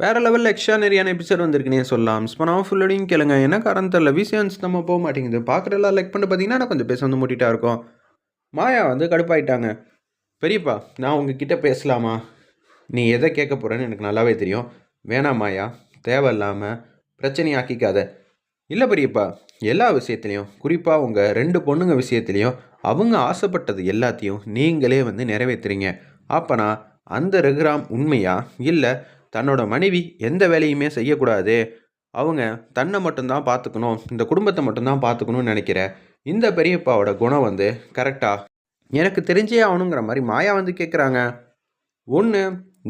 வேறு லெவலில் எக்ஸ்ட்ரானரியான எபிசோட் வந்திருக்குனே சொல்லலாம். ஸ்பனாக ஃபுல்லோடையும் கேளுங்க. என்ன காரணம் தெரில விசியன்ஸ் நம்ம போக மாட்டேங்குது. பார்க்குறதெல்லாம் லைக் பண்ணி பார்த்தீங்கன்னா நான் கொஞ்சம் பேச வந்து மூட்டிகிட்டா இருக்கும். மாயா வந்து கடுப்பாயிட்டாங்க. பெரியப்பா நான் உங்ககிட்ட பேசலாமா? நீ எதை கேட்க போகிறேன்னு எனக்கு நல்லாவே தெரியும். வேணாம் மாயா. தேவையில்லாமல் பிரச்சனையாக்கிக்காத இல்லை பெரியப்பா எல்லா விஷயத்துலையும் குறிப்பாக உங்கள் ரெண்டு பொண்ணுங்க விஷயத்துலையும் அவங்க ஆசைப்பட்டது எல்லாத்தையும் நீங்களே வந்து நிறைவேற்றுறீங்க அப்போனா அந்த ரகுராம் உண்மையா? இல்லை தன்னோட மனைவி எந்த வேலையுமே செய்யக்கூடாது. அவங்க தன்னை மட்டும்தான் பார்த்துக்கணும் இந்த குடும்பத்தை மட்டும்தான் பார்த்துக்கணும்னு நினைக்கிற இந்த பெரியப்பாவோட குணம் வந்து கரெக்டா எனக்கு தெரிஞ்சே ஆகணுங்கிற மாதிரி மாயா வந்து கேட்குறாங்க ஒன்று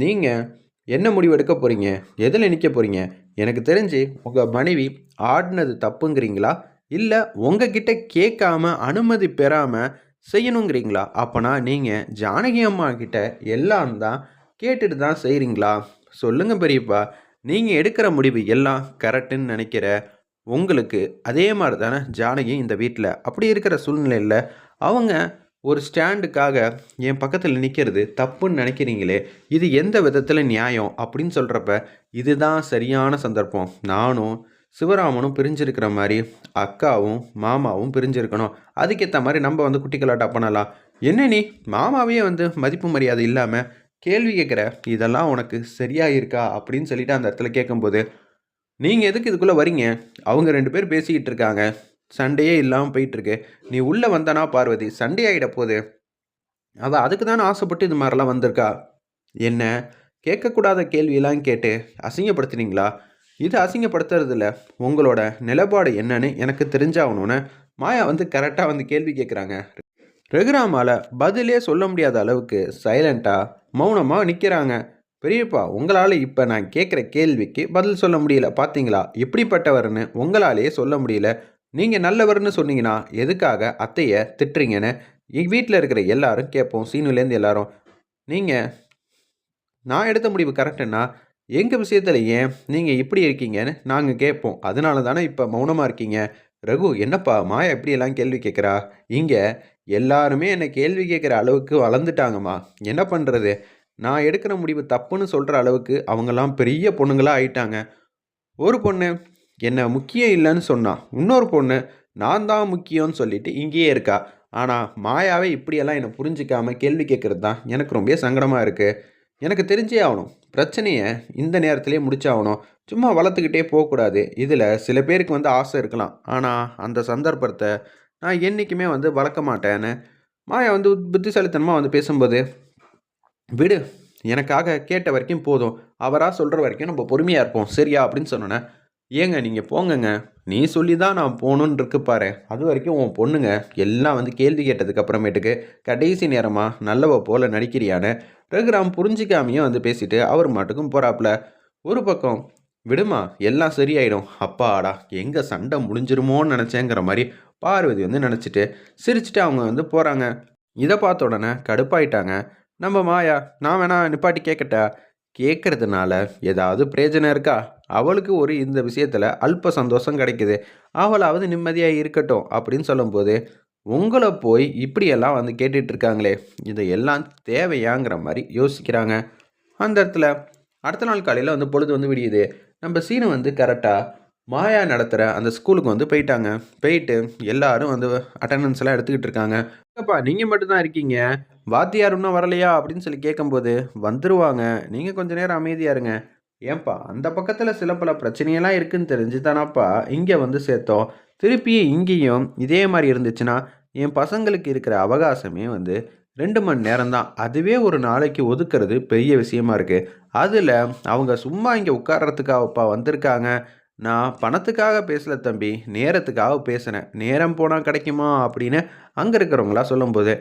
நீங்கள் என்ன முடிவு எடுக்க போகிறீங்க எதில் நிற்க போகிறீங்க எனக்கு தெரிஞ்சு உங்கள் மனைவி ஆடினது தப்புங்கிறீங்களா? இல்லை உங்ககிட்ட கேட்காம அனுமதி பெறாமல் செய்யணுங்கிறீங்களா? அப்போனா நீங்கள் ஜானகி அம்மா கிட்ட எல்லாம் தான் கேட்டுட்டு தான் செய்கிறீங்களா சொல்லுங்க பெரியப்பா. நீங்கள் எடுக்கிற முடிவு எல்லாம் கரெக்டுன்னு நினைக்கிற உங்களுக்கு அதே மாதிரி தானே ஜானகி இந்த வீட்டில் அப்படி இருக்கிற சூழ்நிலையில் அவங்க ஒரு ஸ்டாண்டுக்காக என் பக்கத்தில் நிற்கிறது தப்புன்னு நினைக்கிறீங்களே இது எந்த விதத்தில் நியாயம் அப்படின்னு சொல்கிறப்ப இதுதான் சரியான சந்தர்ப்பம். நானும் சிவராமனும் பிரிஞ்சிருக்கிற மாதிரி அக்காவும் மாமாவும் பிரிஞ்சிருக்கணும். அதுக்கேற்ற மாதிரி நம்ம வந்து குட்டி கலாட்டா பண்ணலாம். என்ன நீ? மாமாவையே வந்து மதிப்பு மரியாதை இல்லாமல் கேள்வி கேட்குற இதெல்லாம் உனக்கு சரியாக இருக்கா? அப்படின்னு சொல்லிட்டு அந்த இடத்துல கேட்கும்போது நீங்கள் எதுக்கு இதுக்குள்ளே வரீங்க அவங்க ரெண்டு பேர் பேசிக்கிட்டு இருக்காங்க. சண்டையே இல்லாமல் போயிட்டுருக்கு. நீ உள்ளே வந்தனா பார்வதி சண்டே ஆகிட போகுது. அவள் அதுக்கு தானே ஆசைப்பட்டு இது மாதிரிலாம் வந்திருக்கா? என்ன? கேட்கக்கூடாத கேள்வியெல்லாம் கேட்டு அசிங்கப்படுத்துனீங்களா? இது அசிங்கப்படுத்துறது இல்லை உங்களோட நிலப்பாடு என்னன்னு எனக்கு தெரிஞ்சாகணும்னு மாயா வந்து கரெக்டாக வந்து கேள்வி கேட்குறாங்க. ரகுராமால் பதிலே சொல்ல முடியாத அளவுக்கு சைலண்ட்டாக மௌனமாக நிற்கிறாங்க பெரியப்பா உங்களால் இப்போ நான் கேட்குற கேள்விக்கு பதில் சொல்ல முடியல பார்த்தீங்களா எப்படிப்பட்டவர்னு உங்களாலேயே சொல்ல முடியல. நீங்கள் நல்லவர்னு சொன்னீங்கன்னா எதுக்காக அத்தையை திட்டுறீங்கன்னு எங்கள் வீட்டில் இருக்கிற எல்லாரும் கேட்போம் சீனுலேருந்து எல்லாரும். நீங்கள் நான் எடுத்த முடிவு கரெக்டுன்னா எங்கள் விஷயத்தில் ஏன் நீங்கள் இப்படி இருக்கீங்கன்னு நாங்கள் கேட்போம் அதனால தானே இப்போ மௌனமாக இருக்கீங்க. ரகு என்னப்பா மாயா எப்படியெல்லாம் கேள்வி கேட்குறா? இங்கே எல்லாருமே என்னை கேள்வி கேட்குற அளவுக்கு வளர்ந்துட்டாங்கம்மா. என்ன பண்ணுறது நான் எடுக்கிற முடிவு தப்புன்னு சொல்கிற அளவுக்கு அவங்கெல்லாம் பெரிய பொண்ணுங்களாக ஆயிட்டாங்க. ஒரு பொண்ணு. என்னை முக்கியம் இல்லைன்னு சொன்னா. இன்னொரு பொண்ணு. நான் தான் முக்கியம்னு சொல்லிட்டு இங்கேயே இருக்கா. ஆனால் மாயாவே இப்படியெல்லாம் என்னை புரிஞ்சிக்காமல் கேள்வி கேட்குறது தான். எனக்கு ரொம்ப சங்கடமாக இருக்குது எனக்கு தெரிஞ்சே ஆகணும். பிரச்சனையை இந்த நேரத்திலே முடிச்சாகணும். சும்மா வளர்த்துக்கிட்டே போகக்கூடாது. இதில் சில பேருக்கு வந்து ஆசை இருக்கலாம். ஆனால் அந்த சந்தர்ப்பத்தை நான் என்றைக்குமே வந்து வளர்க்க மாட்டேன்னு மாயா வந்து புத்திசாலித்தனமாக வந்து பேசும்போது விடு எனக்காக கேட்ட வரைக்கும் போதும். அவராக சொல்கிற வரைக்கும் நம்ம பொறுமையாக இருப்போம். சரியா? அப்படின்னு சொன்னோன்னே ஏங்க நீங்கள் போங்கங்க. நீ சொல்லி தான் நான் போகணுன்னு இருக்கு பாரு. அது வரைக்கும் உன் பொண்ணுங்க எல்லாம் வந்து கேள்வி கேட்டதுக்கு அப்புறமேட்டுக்கு கடைசி நேரமாக நல்லவ போல நடிக்கிறியான்னு? ரகுராம் புரிஞ்சிக்காமையும் வந்து பேசிட்டு அவர் மாட்டுக்கும் போகிறாப்புல ஒரு பக்கம் விடுமா எல்லாம் சரியாயிடும். அப்பாடா எங்கே சண்டை முடிஞ்சிருமோன்னு நினச்சேங்கிற மாதிரி பார்வதி வந்து நினச்சிட்டு சிரிச்சிட்டு அவங்க வந்து போகிறாங்க இதை பார்த்த உடனே கடுப்பாயிட்டாங்க. நம்ம மாயா நான் வேணா நிப்பாட்டி கேட்கட்டா கேட்கறதுனால ஏதாவது பிரயோஜனம் இருக்கா? அவளுக்கு ஒரு இந்த விஷயத்தில் அல்ப சந்தோஷம் கிடைக்குது. அவளாவது நிம்மதியாக இருக்கட்டும் அப்படின்னு சொல்லும்போது உங்களை போய் இப்படியெல்லாம் வந்து கேட்டுட்ருக்காங்களே இதையெல்லாம் தேவையாங்கிற மாதிரி யோசிக்கிறாங்க. அந்த இடத்துல அடுத்த நாள் காலையில் வந்து பொழுது வந்து விடியுது. நம்ம சீனை வந்து கரெக்டாக மாயா நடத்துகிற அந்த ஸ்கூலுக்கு வந்து போயிட்டாங்க. போயிட்டு எல்லாரும் வந்து அட்டண்டன்ஸ் எல்லாம் எடுத்துக்கிட்டு இருக்காங்க. அப்பா நீங்கள் மட்டும்தான் இருக்கீங்க. வாத்தியார் இன்னும் வரலையா? அப்படின்னு சொல்லி கேட்கும்போது வந்துருவாங்க. நீங்கள் கொஞ்ச நேரம் அமைதியாக இருங்க. ஏன்பா அந்த பக்கத்தில் சில பல பிரச்சனையெல்லாம் இருக்குன்னு தெரிஞ்சு தானாப்பா இங்கே வந்து சேர்த்தோம். திருப்பியும் இங்கேயும் இதே மாதிரி இருந்துச்சுன்னா என் பசங்களுக்கு இருக்கிற அவகாசமே வந்து ரெண்டு மணி நேரம் தான் அதுவே ஒரு நாளைக்கு ஒதுக்குறது பெரிய விஷயமா இருக்குது அதில் அவங்க சும்மா இங்கே உட்கார்றதுக்காகப்பா வந்திருக்காங்க. நான் பணத்துக்காக பேசல தம்பி நேரத்துக்காக பேசினேன். நேரம் போனால் கிடைக்குமா அப்படின்னு அங்கே இருக்கிறவங்களா சொல்லும்போது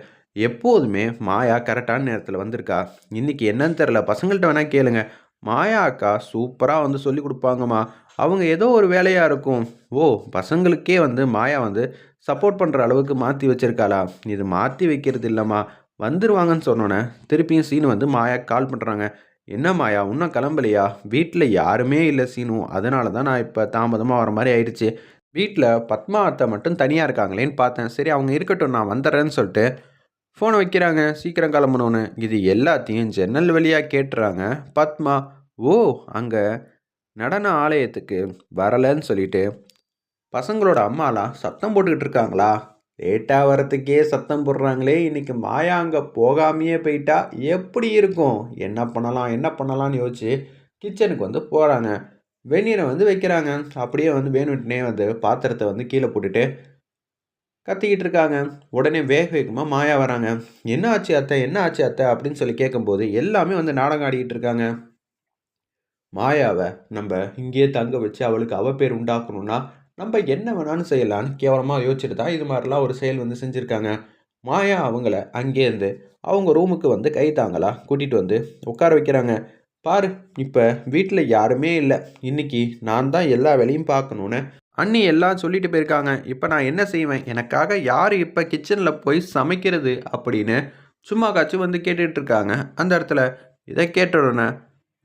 எப்போதுமே மாயா கரெக்டான நேரத்தில் வந்திருக்கா? இன்றைக்கி என்னன்னு தெரில பசங்கள்கிட்ட வேணால் கேளுங்க. மாயா அக்கா சூப்பராக வந்து சொல்லி கொடுப்பாங்கம்மா. அவங்க ஏதோ ஒரு வேலையாக இருக்கும். ஓ பசங்களுக்கே வந்து மாயா வந்து சப்போர்ட் பண்ணுற அளவுக்கு மாற்றி வச்சிருக்காளா? இது மாற்றி வைக்கிறது இல்லைம்மா. வந்துருவாங்கன்னு சொன்னோன்னே திருப்பியும் சீனு வந்து மாயா கால் பண்ணுறாங்க என்ன மாயா இன்னும் கிளம்பலையா? வீட்டில் யாருமே இல்லை சீனு. அதனால தான் நான் இப்போ தாமதமாக வர மாதிரி ஆயிடுச்சு. வீட்டில் பத்மா அத்தை மட்டும் தனியாக இருக்காங்களேன்னு பார்த்தேன். சரி அவங்க இருக்கட்டும் நான் வந்துடுறேன்னு சொல்லிட்டு ஃபோனை வைக்கிறாங்க. சீக்கிரம் கிளம்பணும்னு. இது எல்லாத்தையும் ஜன்னல் வழியாக கேட்டுறாங்க பத்மா. ஓ அங்கே நடன ஆலயத்துக்கு வரலைன்னு சொல்லிட்டு பசங்களோட அம்மாலாம் சத்தம் போட்டுக்கிட்டு இருக்காங்களா? லேட்டாக வரத்துக்கே சத்தம் போடுறாங்களே. இன்றைக்கி மாயா அங்கே போகாமையே போயிட்டா எப்படி இருக்கும்? என்ன பண்ணலாம்? என்ன பண்ணலாம்னு யோசிச்சு கிச்சனுக்கு வந்து போகிறாங்க வெந்நீரை வந்து வைக்கிறாங்க. அப்படியே வந்து வேணுட்டுனே வந்து பாத்திரத்தை வந்து கீழே போட்டுட்டு கத்திக்கிட்டு இருக்காங்க. உடனே வேக வேகமாக மாயா வராங்க. என்ன ஆச்சு அத்தை? என்ன ஆச்சு அத்தை? அப்படின்னு சொல்லி கேட்கும்போது எல்லாமே வந்து நாடகம் ஆடிக்கிட்டு இருக்காங்க. மாயாவை நம்ம இங்கேயே தங்க வச்சு அவளுக்கு அவ பேர் உண்டாக்கணும்னா நம்ம என்ன வேணாலும் செய்யலான்னு கேவலமாக யோசிச்சுட்டு தான் இது மாதிரிலாம் ஒரு செயல் வந்து செஞ்சுருக்காங்க. மாயா அவங்கள அங்கேருந்து அவங்க ரூமுக்கு வந்து கை தாங்களா கூட்டிகிட்டு வந்து உட்கார வைக்கிறாங்க. பாரு இப்போ வீட்டில் யாருமே இல்லை. இன்னைக்கு நான் தான் எல்லா வேலையும் பார்க்கணுன்னு அண்ணி எல்லாம் சொல்லிட்டு போயிருக்காங்க. இப்போ நான் என்ன செய்வேன்? எனக்காக யார் இப்போ கிச்சனில் போய் சமைக்கிறது? அப்படின்னு சும்மா காச்சும் வந்து கேட்டுட்ருக்காங்க அந்த இடத்துல இதை கேட்ட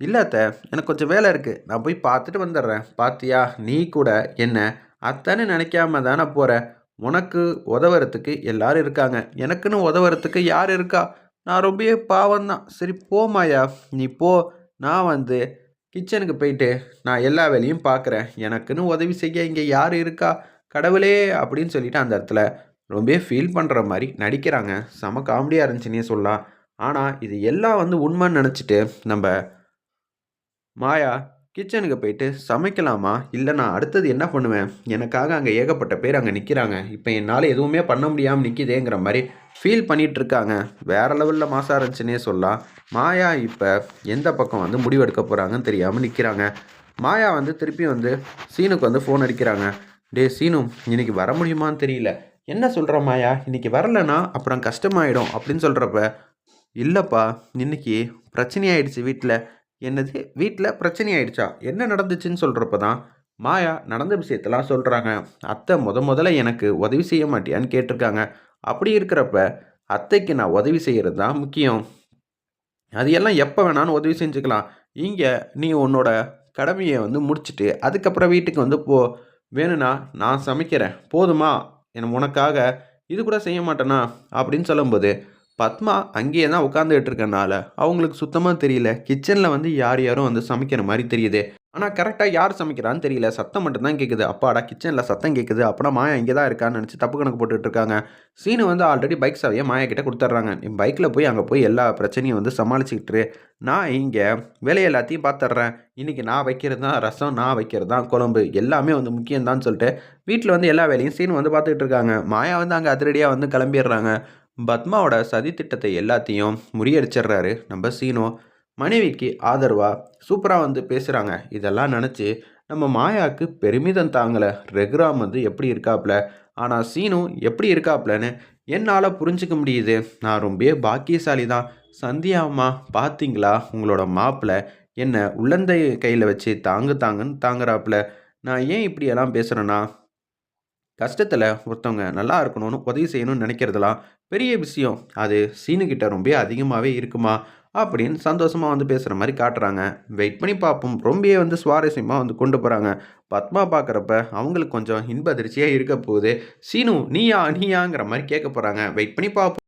இல்லாத்த எனக்கு கொஞ்சம் வேலை இருக்குது நான் போய் பார்த்துட்டு வந்துடுறேன். பார்த்தியா நீ கூட என்ன அத்தனை நினைக்காம தானே போகிற உனக்கு உதவுறதுக்கு எல்லாரும் இருக்காங்க. எனக்குன்னு உதவுறதுக்கு யார் இருக்கா? நான் ரொம்பவே பாவம் தான் சரி போமாயா நீ போ. நான் வந்து கிச்சனுக்கு போயிட்டு நான் எல்லா வேலையும் பார்க்குறேன் எனக்குன்னு உதவி செய்ய இங்கே யார் இருக்கா? கடவுளே! அப்படின்னு சொல்லிட்டு அந்த இடத்துல ரொம்பவே ஃபீல் பண்ணுற மாதிரி நடிக்கிறாங்க. செம காமெடியாக இருந்துச்சுன்னே சொல்லலாம். ஆனால் இது எல்லாம் வந்து உண்மைன்னு நினச்சிட்டு நம்ம மாயா கிச்சனுக்கு போயிட்டு சமைக்கலாமா? இல்லை நான் அடுத்தது என்ன பண்ணுவேன்? எனக்காக அங்கே ஏகப்பட்ட பேர் அங்கே நிற்கிறாங்க இப்போ என்னால் எதுவுமே பண்ண முடியாமல் நிற்கிதேங்கிற மாதிரி ஃபீல் பண்ணிகிட்ருக்காங்க வேறு லெவலில் மாசாக இருந்துச்சுன்னே சொல்லலாம். மாயா இப்போ எந்த பக்கம் வந்து முடிவெடுக்க போகிறாங்கன்னு தெரியாமல் நிற்கிறாங்க மாயா வந்து திருப்பி வந்து சீனுக்கு வந்து ஃபோன் அடிக்கிறாங்க. டே சீனு இன்னைக்கு வர முடியுமான்னு தெரியல. என்ன சொல்கிற மாயா? இன்னைக்கு வரலன்னா அப்புறம் கஷ்டமாயிடும் அப்படின்னு சொல்கிறப்ப இல்லைப்பா இன்னைக்கு பிரச்சனையாயிடுச்சு வீட்டில் என்னது? வீட்டில் பிரச்சனை ஆயிடுச்சா? என்ன நடந்துச்சுன்னு சொல்கிறப்ப தான் மாயா நடந்த விஷயத்தெல்லாம் சொல்கிறாங்க அத்தை முத முதல்ல எனக்கு உதவி செய்ய மாட்டியான்னு கேட்டிருக்காங்க. அப்படி இருக்கிறப்ப அத்தைக்கு நான் உதவி செய்கிறது தான் முக்கியம். அது எல்லாம் எப்போ வேணாலும் உதவி செஞ்சுக்கலாம். இங்கே நீ உன்னோட கடமையை வந்து முடிச்சுட்டு அதுக்கப்புறம் வீட்டுக்கு வந்து போ. வேணும்னா நான் சமைக்கிறேன். போதுமா? என் உனக்காக இது கூட செய்ய மாட்டேனா? அப்படின்னு சொல்லும்போது பத்மா அங்கேயே தான் உட்காந்துட்டு இருக்கனால அவங்களுக்கு சுத்தமாக தெரியல. கிச்சனில் வந்து யார் யாரும் வந்து சமைக்கிற மாதிரி தெரியுது. ஆனால் கரெக்டாக யார் சமைக்கிறான்னு தெரியல. சத்தம் மட்டும் தான் கேட்குது அப்பாடா கிச்சனில் சத்தம் கேட்குது அப்பனா மாயா இங்கே தான் இருக்கான்னு நினச்சி தப்பு கணக்கு போட்டுட்டு இருக்காங்க. சீனு வந்து ஆல்ரெடி பைக் சாவியை மாயா கிட்டே கொடுத்துட்றாங்க. நீ பைக்கில் போய் அங்கே போய் எல்லா பிரச்சனையும் வந்து சமாளிச்சுக்கிட்டு நான் இங்கே வேலையை எல்லாத்தையும் பார்த்துட்றேன் இன்றைக்கி நான் வைக்கிறது தான் ரசம் நான் வைக்கிறது தான் குழம்பு. எல்லாமே வந்து முக்கியம்தான் சொல்லிட்டு வீட்டில் வந்து எல்லா வேலையும் சீனு வந்து பார்த்துக்கிட்டு இருக்காங்க. மாயா வந்து அங்கே அதிரடியாக வந்து கிளம்பிடுறாங்க. பத்மாவோட சதி திட்டத்தை எல்லாத்தையும் முறியடிச்சிடுறாரு. நம்ம சீனோ மனைவிக்கு ஆதரவாக சூப்பராக வந்து பேசுகிறாங்க இதெல்லாம் நினச்சி நம்ம மாயாவுக்கு பெருமிதம் தாங்கலை. ரெகுராம் வந்து எப்படி இருக்காப்ல? ஆனால் சீனு எப்படி இருக்காப்லன்னு என்னால் புரிஞ்சுக்க முடியுது. நான் ரொம்ப பாக்கியசாலி தான் சந்தியா அம்மா பார்த்தீங்களா உங்களோட மாப்பிள்ளை என்னை உள்ளந்தை கையில் வச்சு தாங்கு தாங்குன்னு தாங்குறாப்புல நான் ஏன் இப்படியெல்லாம் பேசுகிறேன்னா கஷ்டத்தில் ஒருத்தவங்க நல்லா இருக்கணும்னு உதவி செய்யணும்னு நினைக்கிறதுலாம் பெரிய விஷயம் அது சீனுக்கிட்ட ரொம்ப அதிகமாகவே இருக்குமா? அப்படின்னு சந்தோஷமாக வந்து பேசுகிற மாதிரி காட்டுறாங்க. வெயிட் பண்ணி பார்ப்போம். ரொம்பவே வந்து சுவாரஸ்யமாக வந்து கொண்டு போகிறாங்க பத்மா பார்க்குறப்ப அவங்களுக்கு கொஞ்சம் இன்ப அதிர்ச்சியாக இருக்க போகுது. சீனு நீயா நீயாங்கிற மாதிரி கேட்க போகிறாங்க வெயிட் பண்ணி பார்ப்போம்.